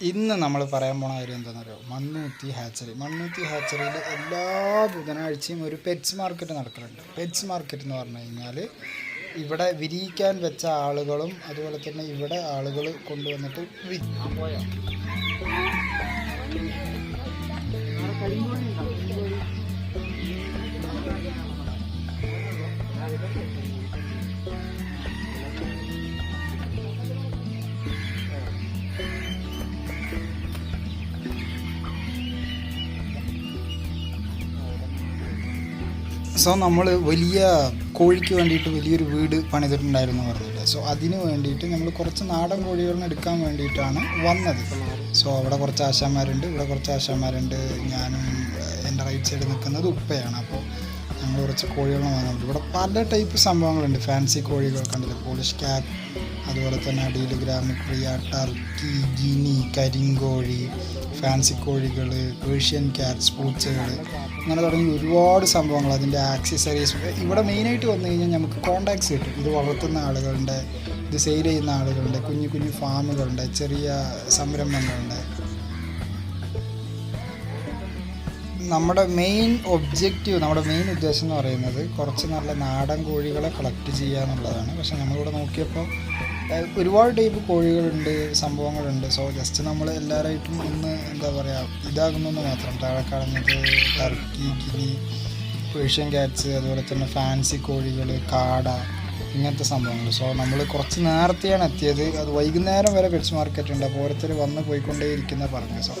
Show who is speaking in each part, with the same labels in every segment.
Speaker 1: ഇന്ന് നമ്മൾ പറയാൻ പോണ കാര്യം എന്താണെന്ന് അറിയോ മണ്ണൂത്തി ഹാച്ചറി മണ്ണൂത്തി ഹാച്ചറിയിൽ എല്ലാ ബുധനാഴ്ചയും ഒരു പെറ്റ്സ് മാർക്കറ്റ് നടക്കുന്നുണ്ട്. പെറ്റ്സ് മാർക്കറ്റ് എന്ന് പറഞ്ഞു കഴിഞ്ഞാൽ ഇവിടെ വിരിയിക്കാൻ വെച്ച ആളുകളും അതുപോലെ തന്നെ ഇവിടെ ആളുകൾ കൊണ്ടുവന്നിട്ട് വി- സോ നമ്മൾ വലിയ കോഴിക്ക് വേണ്ടിയിട്ട് വലിയൊരു വീട് പണിതിട്ടുണ്ടായിരുന്നു പറഞ്ഞില്ല? സോ അതിന് വേണ്ടിയിട്ട് നമ്മൾ കുറച്ച് നാടൻ കോഴികളിൽ എടുക്കാൻ വേണ്ടിയിട്ടാണ് വന്നത്. സോ അവിടെ കുറച്ച് ആശാന്മാരുണ്ട്. ഇവിടെ കുറച്ച് ആശാന്മാരുണ്ട്. ഞാനും എന്റെ റൈറ്റ് സൈഡിൽ നിൽക്കുന്നത് ഉപ്പയാണ്. അപ്പോൾ ഞങ്ങൾ കുറച്ച് കോഴികളെ വാങ്ങുന്നുണ്ട് ഇവിടെ പല ടൈപ്പ് സംഭവങ്ങളുണ്ട്. ഫാൻസി കോഴികൾ കണ്ടില്ല? പോളിഷ് ക്യാപ് അതുപോലെ തന്നെ അടിയിൽ ഗ്രാമിക്രിയ ടർക്കി ഗിനി കരിങ്കോഴി ഫാൻസി കോഴികൾ പേർഷ്യൻ ക്യാറ്റ്സ് പൂച്ചകൾ അങ്ങനെ തുടങ്ങി ഒരുപാട് സംഭവങ്ങൾ അതിന്റെ ആക്സസറീസ് ഇവിടെ മെയിനായിട്ട് വന്നു കഴിഞ്ഞാൽ നമുക്ക് കോണ്ടാക്ട്സ് കിട്ടും. ഇത് വളർത്തുന്ന ആളുകളുണ്ട് ഇത് സെയിൽ ചെയ്യുന്ന ആളുകളുണ്ട് കുഞ്ഞു കുഞ്ഞു ഫാമുകളുണ്ട് ചെറിയ സംരംഭങ്ങളുണ്ട് നമ്മുടെ മെയിൻ ഒബ്ജക്റ്റീവ് നമ്മുടെ മെയിൻ ഉദ്ദേശം എന്ന് പറയുന്നത് കുറച്ച് നല്ല നാടൻ കോഴികളെ കളക്ട് ചെയ്യുക എന്നുള്ളതാണ്. പക്ഷെ നമ്മളിവിടെ നോക്കിയപ്പോൾ ഒരുപാട് ടൈപ്പ് കോഴികളുണ്ട് സംഭവങ്ങളുണ്ട്. സോ ജസ്റ്റ് നമ്മൾ എല്ലാവരായിട്ടും ഒന്ന് എന്താ പറയുക ഇതാകുന്നെന്ന് മാത്രം. താഴെ കാണുന്നത് ടർക്കി കിനി പേർഷ്യൻ ക്യാറ്റ്സ് അതുപോലെ തന്നെ ഫാൻസി കോഴികൾ കാട ഇങ്ങനത്തെ സംഭവങ്ങൾ സോ നമ്മൾ കുറച്ച് നേരത്തെയാണ് എത്തിയത്. അത് വൈകുന്നേരം വരെ പെറ്റ്സ് മാർക്കറ്റ് ഉണ്ട്. അപ്പോൾ ഓരോരുത്തർ വന്ന് പോയിക്കൊണ്ടേയിരിക്കുന്ന പറഞ്ഞു. സോ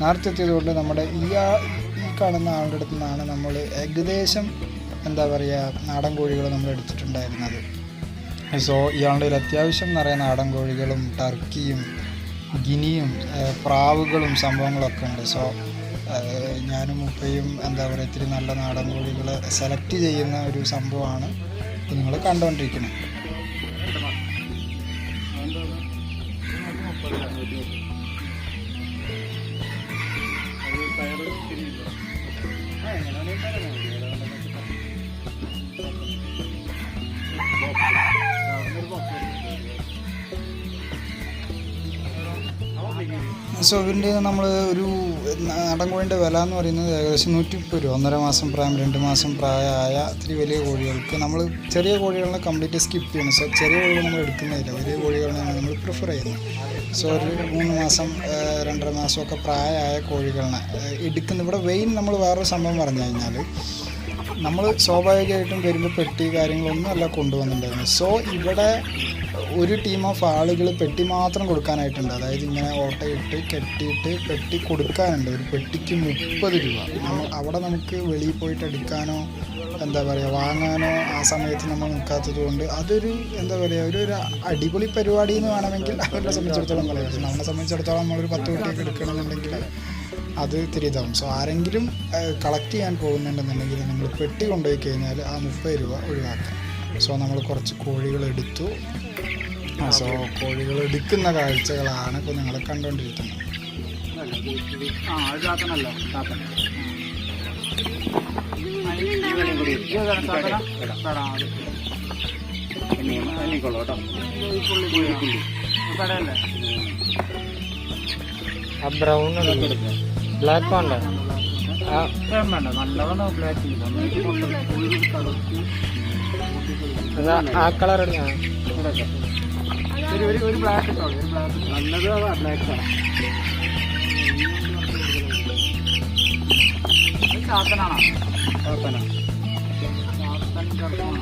Speaker 1: നേരത്തെ എത്തിയത് കൊണ്ട് നമ്മുടെ ഈ ഈ കാണുന്ന ആളുടെ അടുത്ത് നിന്നാണ് നമ്മൾ ഏകദേശം എന്താ പറയുക നാടൻ കോഴികൾ നമ്മൾ എടുത്തിട്ടുണ്ടായിരുന്നത്. സോ ഇയാളുടെ ഒരു അത്യാവശ്യം നിറയെ നാടൻ കോഴികളും ടർക്കിയും ഗിനിയും പ്രാവുകളും സംഭവങ്ങളൊക്കെ ഉണ്ട്. സോ ഞാനും ഉപ്പയും എന്താ പറയുക ഇത്തിരി നല്ല നാടൻ കോഴികൾ സെലക്ട് ചെയ്യുന്ന ഒരു സംഭവമാണ് നിങ്ങൾ കണ്ടുകൊണ്ടിരിക്കുന്നത്. സോ ഇതിന്റെ നമ്മൾ ഒരു നാടൻ വില എന്ന് പറയുന്നത് ഏകദേശം നൂറ്റി മുപ്പത് രൂപ. ഒന്നര മാസം പ്രായം രണ്ട് മാസം പ്രായമായ ഇത്തിരി വലിയ കോഴികൾക്ക് നമ്മൾ ചെറിയ കോഴികളെ കംപ്ലീറ്റ് സ്കിപ്പ് ചെയ്യണം. സോ ചെറിയ കോഴികൾ നമ്മൾ എടുക്കുന്നില്ല. വലിയ കോഴികളെയാണ് നമ്മൾ പ്രിഫർ ചെയ്യുന്നത് സോ ഒരു മൂന്ന് മാസം രണ്ടര മാസമൊക്കെ പ്രായമായ കോഴികളെ എടുക്കുന്ന ഇവിടെ വെയിൻ നമ്മൾ വേറൊരു സംഭവം പറഞ്ഞു കഴിഞ്ഞാൽ നമ്മൾ സ്വാഭാവികമായിട്ടും വരുമ്പോൾ പെട്ടി കാര്യങ്ങളൊന്നും അല്ല കൊണ്ടുവന്നിട്ടുണ്ടായിരുന്നു സോ ഇവിടെ ഒരു ടീം ഓഫ് ആളുകൾ പെട്ടി മാത്രം കൊടുക്കാനായിട്ടുണ്ട്. അതായത് ഇങ്ങനെ ഓട്ടയിട്ട് കെട്ടിയിട്ട് പെട്ടി കൊടുക്കാനുണ്ട്. ഒരു പെട്ടിക്ക് മുപ്പത് രൂപ. അവിടെ നമുക്ക് വെളിയിൽ പോയിട്ട് എടുക്കാനോ എന്താ പറയുക വാങ്ങാനോ ആ സമയത്ത് നമ്മൾ നിൽക്കാത്തത് കൊണ്ട് അതൊരു എന്താ പറയുക ഒരു ഒരു അടിപൊളി പരിപാടി എന്ന് വേണമെങ്കിൽ അവരെ സംബന്ധിച്ചിടത്തോളം പറയാം. പക്ഷെ നമ്മളെ സംബന്ധിച്ചിടത്തോളം നമ്മളൊരു പത്ത് കുട്ടിയൊക്കെ എടുക്കണമെന്നുണ്ടെങ്കിൽ അത് ഇത്തിരി ഇതാവും. സോ ആരെങ്കിലും കളക്ട് ചെയ്യാൻ പോകുന്നുണ്ടെന്നുണ്ടെങ്കിൽ നമ്മൾ പെട്ടി കൊണ്ടുപോയി കഴിഞ്ഞാൽ ആ മുപ്പത് രൂപ ഒഴിവാക്കാം. സോ നമ്മൾ കുറച്ച് കോഴികൾ എടുത്തു. സോ കോഴികൾ എടുക്കുന്ന കാഴ്ചകളാണ് ഇപ്പോൾ നിങ്ങൾ കണ്ടുകൊണ്ടിരിക്കുന്നത്.
Speaker 2: ആ
Speaker 3: ബ്രൗൺ ബ്ലാക്ക് വേണ്ട ആ കളർ എടുക്കാം
Speaker 2: ഒരു ബ്ലാക്ക് നല്ലത് ബ്ലാക്ക് ചാത്തനാണോ ചാത്തന ചാത്തൻ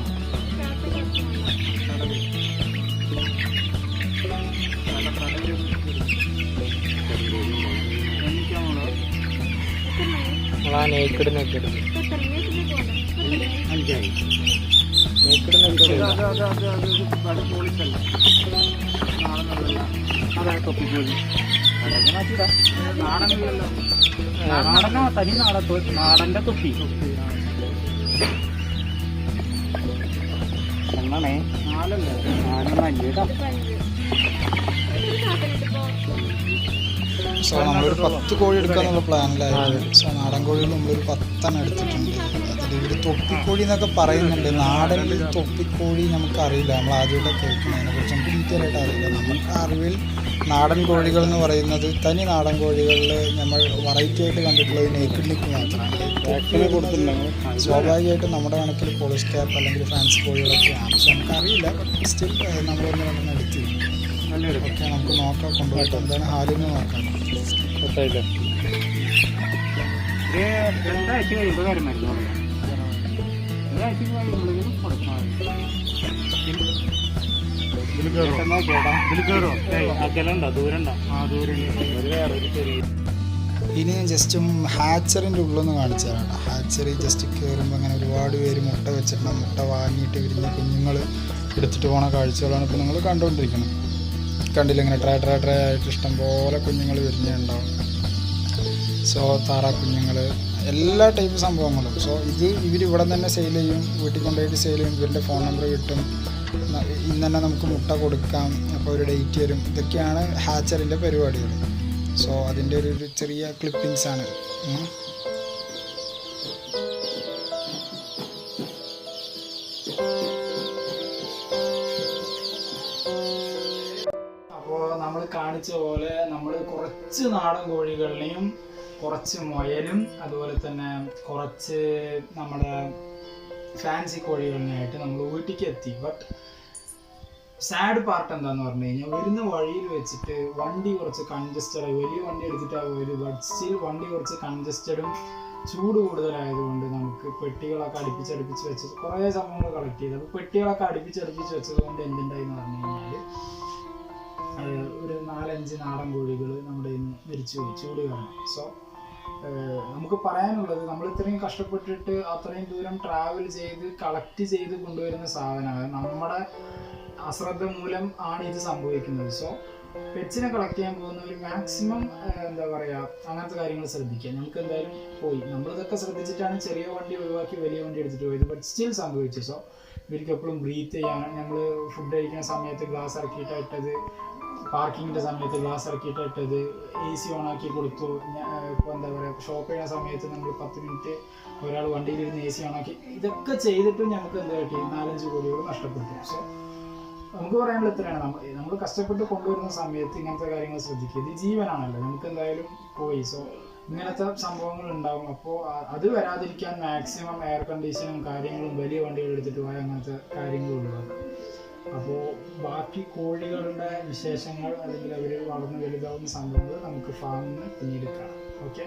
Speaker 3: നമ്മളാ നേക്കിട് നെക്കിട്
Speaker 2: അഞ്ചായി
Speaker 3: നേക്കിട് നെക്കിട്
Speaker 2: അത് അത് അത് അത് പോളിസല്ല അതാണ് തൊപ്പിക്കോലി അതൊക്കെ മാറ്റിടാ നാടനല്ലല്ലോ നാടനോ തനി നാടൻ തൊ- നാടന്റെ തൊപ്പി. എണ്ണണേ നാലല്ലേ നാലെണ്ണ അഞ്ച് കേട്ടോ.
Speaker 1: സോ നമ്മളൊരു പത്ത് കോഴി എടുക്കാന്നുള്ള പ്ലാനിലായിരുന്നു സോ നാടൻ കോഴികൾ നമ്മളൊരു പത്തെണ്ണം എടുത്തിട്ടുണ്ട്. ഒരു തൊപ്പിക്കോഴി എന്നൊക്കെ പറയുന്നുണ്ട്. നാടൻ തൊപ്പിക്കോഴി നമുക്കറിയില്ല. നമ്മൾ ആദ്യമായിട്ട് കേൾക്കുന്നതിനെ കുറിച്ച് നമുക്ക് ഡീറ്റെയിൽ ആയിട്ട് അറിയില്ല. നമുക്ക് അറിവിൽ നാടൻ കോഴികൾ എന്ന് പറയുന്നത് തനി നാടൻ കോഴികളിൽ നമ്മൾ വെറൈറ്റി ആയിട്ട് കണ്ടിട്ടുള്ളത് നേക്കിഡിലേക്ക് മാത്രമാണ്. സ്വാഭാവികമായിട്ടും നമ്മുടെ കണക്കിൽ പോളിഷ് ക്യാപ്പ് അല്ലെങ്കിൽ ഫ്രാൻസ് കോഴികളൊക്കെയാണ് പക്ഷെ നമുക്കറിയില്ല. സ്റ്റിൽ നമ്മളൊന്ന് രണ്ടെണ്ണം
Speaker 2: നടത്തി
Speaker 1: ഓക്കെ നമുക്ക് നോക്കാം. കൊണ്ടുപോയിട്ട് എന്താണ് ആദ്യം നോക്കാം.
Speaker 2: രണ്ടാഴ്ച കഴിയുമ്പോൾ കാര്യം മരുന്ന്
Speaker 1: ഇനി ഞാൻ ജസ്റ്റ് ഹാച്ചറിന്റെ ഉള്ളൊന്ന് കാണിച്ചു ഹാച്ചറി ജസ്റ്റ് കയറുമ്പോൾ അങ്ങനെ ഒരുപാട് പേര് മുട്ട വെച്ചിട്ടുണ്ട് മുട്ട വാങ്ങിയിട്ട് വിരിഞ്ഞ കുഞ്ഞുങ്ങൾ എടുത്തിട്ട് പോണ കാഴ്ചകളാണ് ഇപ്പോൾ നിങ്ങൾ കണ്ടുകൊണ്ടിരിക്കുന്നത് കണ്ടില്ല ഇങ്ങനെ ട്രൈ ട്രൈ ട്രൈ ആയിട്ട് ഇഷ്ടംപോലെ കുഞ്ഞുങ്ങൾ വിരിഞ്ഞുണ്ടാവും സോ താറ കുഞ്ഞുങ്ങൾ എല്ലാ ടൈപ്പ് സംഭവങ്ങളും. സോ ഇത് ഇവർ ഇവിടെ തന്നെ സെയിൽ ചെയ്യും വീട്ടിൽ കൊണ്ടുപോയിട്ട് സെയിൽ ചെയ്യും. ഇവരുടെ ഫോൺ നമ്പർ കിട്ടും. ഇന്ന് തന്നെ നമുക്ക് മുട്ട കൊടുക്കാം. അപ്പോൾ ഒരു ഡേറ്റ് വരും. ഇതൊക്കെയാണ് ഹാച്ചറിന്റെ പരിപാടികൾ. സോ അതിന്റെ ഒരു ചെറിയ ക്ലിപ്പിങ്സ് ആണ്. അപ്പോൾ നമ്മൾ കാണിച്ച പോലെ നമ്മൾ കുറച്ച് നാടൻ കോഴികളിനെയും കുറച്ച് മുയലും അതുപോലെ തന്നെ കുറച്ച് നമ്മുടെ ഫാൻസി കോഴികളിനായിട്ട് നമ്മൾ വീട്ടിലേക്ക് എത്തി. ബട്ട് സാഡ് പാർട്ട് എന്താന്ന് പറഞ്ഞു കഴിഞ്ഞാൽ വരുന്ന വഴിയിൽ വെച്ചിട്ട് വണ്ടി കുറച്ച് കൺജസ്റ്റഡ് വലിയ വണ്ടി എടുത്തിട്ടാണ് ഒരു ബട്ട് സ്റ്റിൽ വണ്ടി കുറച്ച് കൺജസ്റ്റഡും ചൂട് കൂടുതലായതുകൊണ്ട് നമുക്ക് പെട്ടികളൊക്കെ അടുപ്പിച്ചടുപ്പിച്ച് വെച്ചത് കുറേ സംഭവങ്ങൾ കളക്ട് ചെയ്ത്. അപ്പോൾ പെട്ടികളൊക്കെ അടുപ്പിച്ചടുപ്പിച്ച് വെച്ചത് കൊണ്ട് എന്തുണ്ടായി എന്ന് പറഞ്ഞു കഴിഞ്ഞാൽ ഒരു നാലഞ്ച് നാടൻ കോഴികൾ നമ്മുടെ ഇന്ന് മരിച്ചുപോയി ചൂട് കാരണം. സോ നമുക്ക് പറയാനുള്ളത് നമ്മൾ ഇത്രയും കഷ്ടപ്പെട്ടിട്ട് അത്രയും ദൂരം ട്രാവൽ ചെയ്ത് കളക്ട് ചെയ്ത് കൊണ്ടുവരുന്ന സാധനമാണ് നമ്മുടെ അശ്രദ്ധ മൂലം ആണ് ഇത് സംഭവിക്കുന്നത്. സോ പെറ്റ്സിനെ കളക്ട് ചെയ്യാൻ പോകുന്നവർ മാക്സിമം എന്താ പറയുക അങ്ങനത്തെ കാര്യങ്ങൾ ശ്രദ്ധിക്കുക. നമുക്ക് എന്തായാലും പോയി. നമ്മളിതൊക്കെ ശ്രദ്ധിച്ചിട്ടാണ് ചെറിയ വണ്ടി ഒഴിവാക്കി വലിയ വണ്ടി എടുത്തിട്ട് പോയത് ബട്ട് സ്റ്റിൽ സംഭവിച്ചു. സോ ഇവർക്ക് എപ്പോഴും ബ്രീത്ത് ചെയ്യാൻ നമ്മൾ ഫുഡ് കഴിക്കുന്ന സമയത്ത് ഗ്ലാസ് ഇറക്കിയിട്ട് ഇട്ടത് പാർക്കിങ്ങിന്റെ സമയത്ത് ഗ്ലാസ് ഇറക്കിയിട്ട് ഇട്ടത് എ സി ഓണാക്കി കൊടുത്തു. ഇപ്പോൾ എന്താ പറയുക ഷോപ്പ് ചെയ്യുന്ന സമയത്ത് നമ്മൾ പത്ത് മിനിറ്റ് ഒരാൾ വണ്ടിയിലിരുന്ന് എ സി ഓണാക്കി ഇതൊക്കെ ചെയ്തിട്ടും നമുക്ക് എന്താ കിട്ടി? നാലഞ്ച് കോടികൾ നഷ്ടപ്പെട്ടു. പക്ഷേ നമുക്ക് പറയാനുള്ള ഇത്രയാണ്. നമ്മൾ നമ്മൾ കഷ്ടപ്പെട്ട് കൊണ്ടുവരുന്ന സമയത്ത് ഇങ്ങനത്തെ കാര്യങ്ങൾ ശ്രദ്ധിക്കുക. ഇത് ജീവനാണല്ലോ. നമുക്ക് എന്തായാലും പോയി. സോ ഇങ്ങനത്തെ സംഭവങ്ങൾ ഉണ്ടാവും. അപ്പോൾ അത് വരാതിരിക്കാൻ മാക്സിമം എയർ കണ്ടീഷനും കാര്യങ്ങളും വലിയ വണ്ടികൾ എടുത്തിട്ട് പോയാൽ അങ്ങനത്തെ കാര്യങ്ങൾ ഒഴിവാക്കുക അപ്പോൾ ബാക്കി കോഴികളുടെ വിശേഷങ്ങൾ അല്ലെങ്കിൽ അവർ വളർന്ന് വലുതാവുന്ന സംഭവങ്ങൾ നമുക്ക് ഫാമിൽ നിന്ന് പിന്നീട് കാണാം. ഓക്കെ